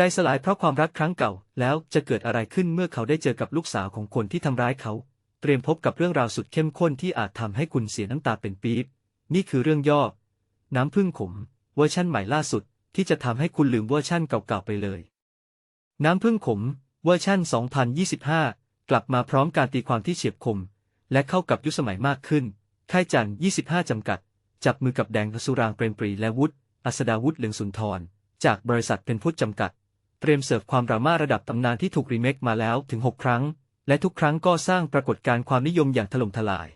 ใจสลายเพราะความรักครั้งเก่า แล้วจะเกิดอะไรขึ้นเมื่อเขาได้เจอกับลูกสาวของคนที่ทำร้ายเขา เตรียมพบกับเรื่องราวสุดเข้มข้นที่อาจทำให้คุณเสียน้ำตาเป็นปี๊บ นี่คือเรื่องย่อ น้ำพึ่งขม เวอร์ชั่นใหม่ล่าสุด ที่จะทำให้คุณลืมเวอร์ชั่นเก่าๆไปเลย น้ำพึ่งขม เวอร์ชั่น 2025 กลับมาพร้อมการตีความที่เฉียบคม และเข้ากับยุคสมัยมากขึ้น ค่ายจันทร์25 จำกัด จับมือกับแดงสุรางเปรมปรีและวุฒิอัสดาวุฒิเหลืองสุนทร จากบริษัทเป็นพุทธจำกัด เตรียมเสิร์ฟความดราม่าระดับตำนานที่ถูกรีเมคมาแล้วถึง 6 ครั้ง และทุกครั้งก็สร้างปรากฏการณ์ความนิยมอย่างถล่มทลาย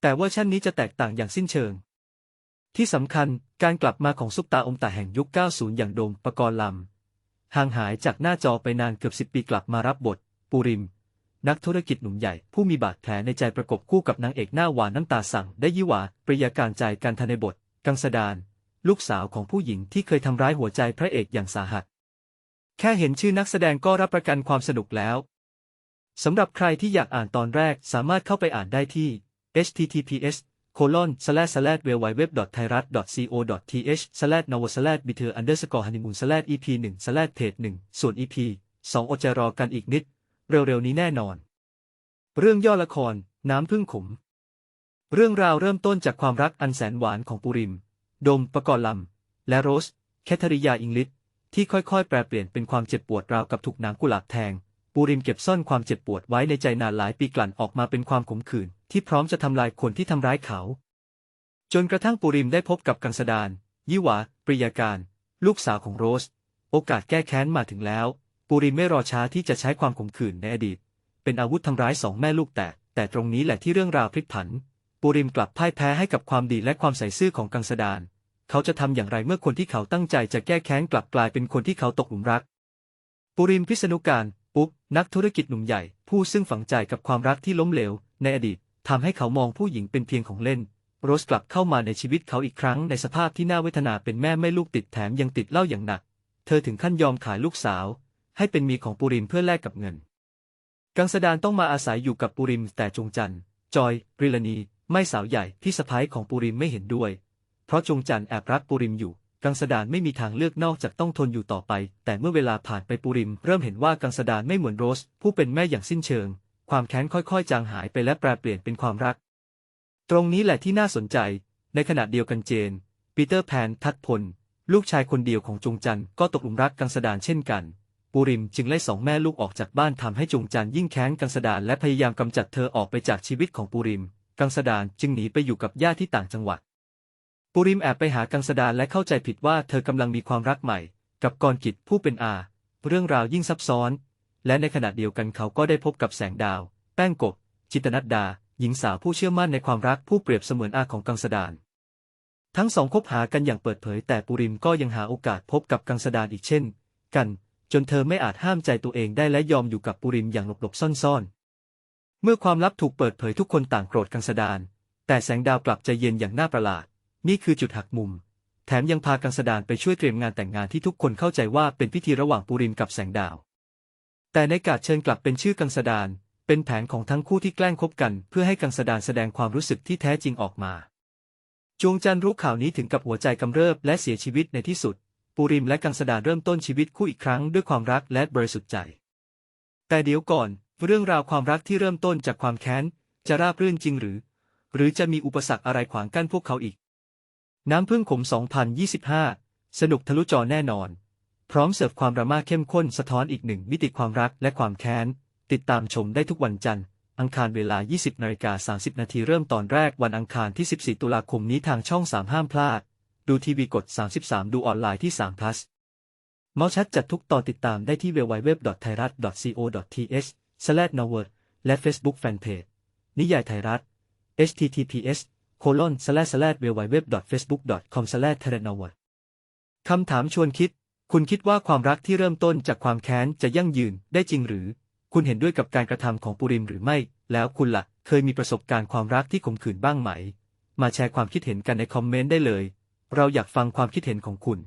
แต่เวอร์ชันนี้จะแตกต่างอย่างสิ้นเชิง ที่สำคัญการกลับมาของซุปตาอมตะแห่งยุค 90 อย่างโดมปกรณ์ลำห่างหายจากหน้าจอไปนานเกือบสิบปีกลับมารับบท ปูริม นักธุรกิจหนุ่มใหญ่ ผู้มีบาดแผลในใจประกบคู่กับนางเอกหน้าหวานน้ำตาสั่ง ได้ยี่หวาปริยาการใจการทนในบท กังสดาน ลูกสาวของผู้หญิงที่เคยทำร้ายหัวใจพระเอกอย่างสาหัส แค่เห็นชื่อนักแสดงก็รับประกันความสนุกแล้ว สำหรับใครที่อยากอ่านตอนแรกสามารถเข้าไปอ่านได้ที่ https colon slash slash w w w thai rat co th slash novo slash bitter underscore honeymoon slash ep 1 slash page 1ส่วน ep 2อดใจรอกันอีกนิด เร็วๆนี้แน่นอน เรื่องย่อละคร น้ำพึ่งขม เรื่องราวเริ่มต้นจากความรักอันแสนหวานของปูริมโดมประกรณ์ลำและโรส แคทริยาอิงลิส ที่ค่อยๆ แปรเปลี่ยนเป็นความเจ็บปวดราวกับถูกหน้ำกุหลาบแทง ปูริมเก็บซ่อนความเจ็บปวดไว้ในใจนานหลายปีกลั่นออกมาเป็นความขมขื่นที่พร้อมจะทำลายคนที่ทำร้ายเขา จนกระทั่งปูริมได้พบกับกังสดานยิหวาปริยาการ ลูกสาวของโรส โอกาสแก้แค้นมาถึงแล้ว ปูริมไม่รอช้าที่จะใช้ความขมขื่นในอดีต เป็นอาวุธทำร้ายสองแม่ลูกแต่แต่ตรงนี้แหละที่เรื่องราวพลิกผัน ปูริมกลับพ่ายแพ้ให้กับความดีและความใส่ซื่อของกังสดาน เขาจะทำอย่างไรเมื่อคนที่เขาตั้งใจจะแก้แค้นกลับกลายเป็นคนที่เขาตกหลุมรักปูริมพิษณุการปุ๊บนักธุรกิจหนุ่มใหญ่ ผู้ซึ่งฝังใจกับความรักที่ล้มเหลว ในอดีตทำให้เขามองผู้หญิงเป็นเพียงของเล่น โรสกลับเข้ามาในชีวิตเขาอีกครั้งในสภาพที่น่าเวทนาเป็นแม่ไม่ลูกติดแถมยังติดเหล้าอย่างหนัก เธอถึงขั้นยอมขายลูกสาว ให้เป็นมีของปูริมเพื่อแลกกับเงิน กังสดานต้องมาอาศัยอยู่กับปูริมแต่จงจันทร์จอยริลานีไม่สาวใหญ่พี่สะพ้ายของปูริมไม่เห็นด้วย ราะจงจันแอบรักปูริมอยู่ กังสดานไม่มีทางเลือกนอกจากต้องทนอยู่ต่อไป แต่เมื่อเวลาผ่านไปปูริม เริ่มเห็นว่ากังสดานไม่เหมือนโรส ผู้เป็นแม่อย่างสิ้นเชิง ความแค้นค่อยๆ จางหายไปและแปรเปลี่ยนเป็นความรัก ตรงนี้แหละที่น่าสนใจ ในขณะเดียวกันเจน ปีเตอร์แพนทัดพล ลูกชายคนเดียวของจงจันก็ตกหลุมรักกังสดานเช่นกันปูริมจึงไล่สองแม่ลูกออกจากบ้านทำให้จงจันยิ่งแค้นกังสดานและพยายามกำจัดเธอออกไปจากชีวิตของปูริม กังสดานจึงหนีไปอยู่กับญาติที่ต่างจังหวัด ปูริมแอบไปหากังสดานและเข้าใจผิดว่าเธอกำลังมีความรักใหม่ กับกรกิจผู้เป็นอา เรื่องราวยิ่งซับซ้อน และในขณะเดียวกันเขาก็ได้พบกับแสงดาว แป้งกบ จิตนัดดา หญิงสาวผู้เชื่อมั่นในความรักผู้เปรียบเสมือนอาของกังสดานทั้งสองคบหากันอย่างเปิดเผย แต่ปูริมก็ยังหาโอกาสพบกับกังสดานอีกเช่น กัน จนเธอไม่อาจห้ามใจตัวเองได้และยอมอยู่กับปูริมอย่างหลบๆซ่อนๆ เมื่อความลับถูกเปิดเผยทุกคนต่างโกรธกังสดานแต่แสงดาวกลับใจเย็นอย่างน่าประหลาด นี่คือจุดหักมุม แถมยังพากังสดานไปช่วยเตรียมงานแต่งงานที่ทุกคนเข้าใจว่าเป็นพิธีระหว่างปูริมกับแสงดาว แต่ในการเชิญกลับเป็นชื่อกังสดาน เป็นแผนของทั้งคู่ที่แกล้งคบกัน เพื่อให้กังสดานแสดงความรู้สึกที่แท้จริงออกมา จวงจันทร์รู้ข่าวนี้ถึงกับหัวใจกำเริบและเสียชีวิตในที่สุด ปูริมและกังสดานเริ่มต้นชีวิตคู่อีกครั้งด้วยความรักและบริสุทธิ์ใจ แต่เดี๋ยวก่อนเรื่องราวความรักที่เริ่มต้นจากความแค้นจะราบรื่นจริงหรือ หรือจะมีอุปสรรคอะไรขวางกั้นพวกเขาอีก น้ำพึ่งขม 2025 สนุกทะลุจอแน่นอน พร้อมเสิร์ฟความดราม่าเข้มข้นสะท้อนอีกหนึ่งมิติความรักและความแค้น ติดตามชมได้ทุกวันจันทร์ อังคารเวลา 20นาฬิกา30 นาทีเริ่มตอนแรกวันอังคารที่ 14 ตุลาคมนี้ทางช่อง 3 ห้ามพลาด ดูทีวีกด 33 ดูออนไลน์ที่3 plus เมาส์ชัดจัดทุกตอนติดตามได้ที่ www.thairat.co.th slash n o w e r และ Facebook Fanpage นิยายไทยรัฐ https colon slash slash www.facebook.com/slashtherenowat คำถามชวนคิด คุณคิดว่าความรักที่เริ่มต้นจากความแค้นจะยั่งยืนได้จริงหรือ คุณเห็นด้วยกับการกระทำของปุริมหรือไม่ แล้วคุณละ่ะ เคยมีประสบการณ์ความรักที่ขมขื่นบ้างไหม มาแชร์ความคิดเห็นกันในคอมเมนต์ได้เลย เราอยากฟังความคิดเห็นของคุณ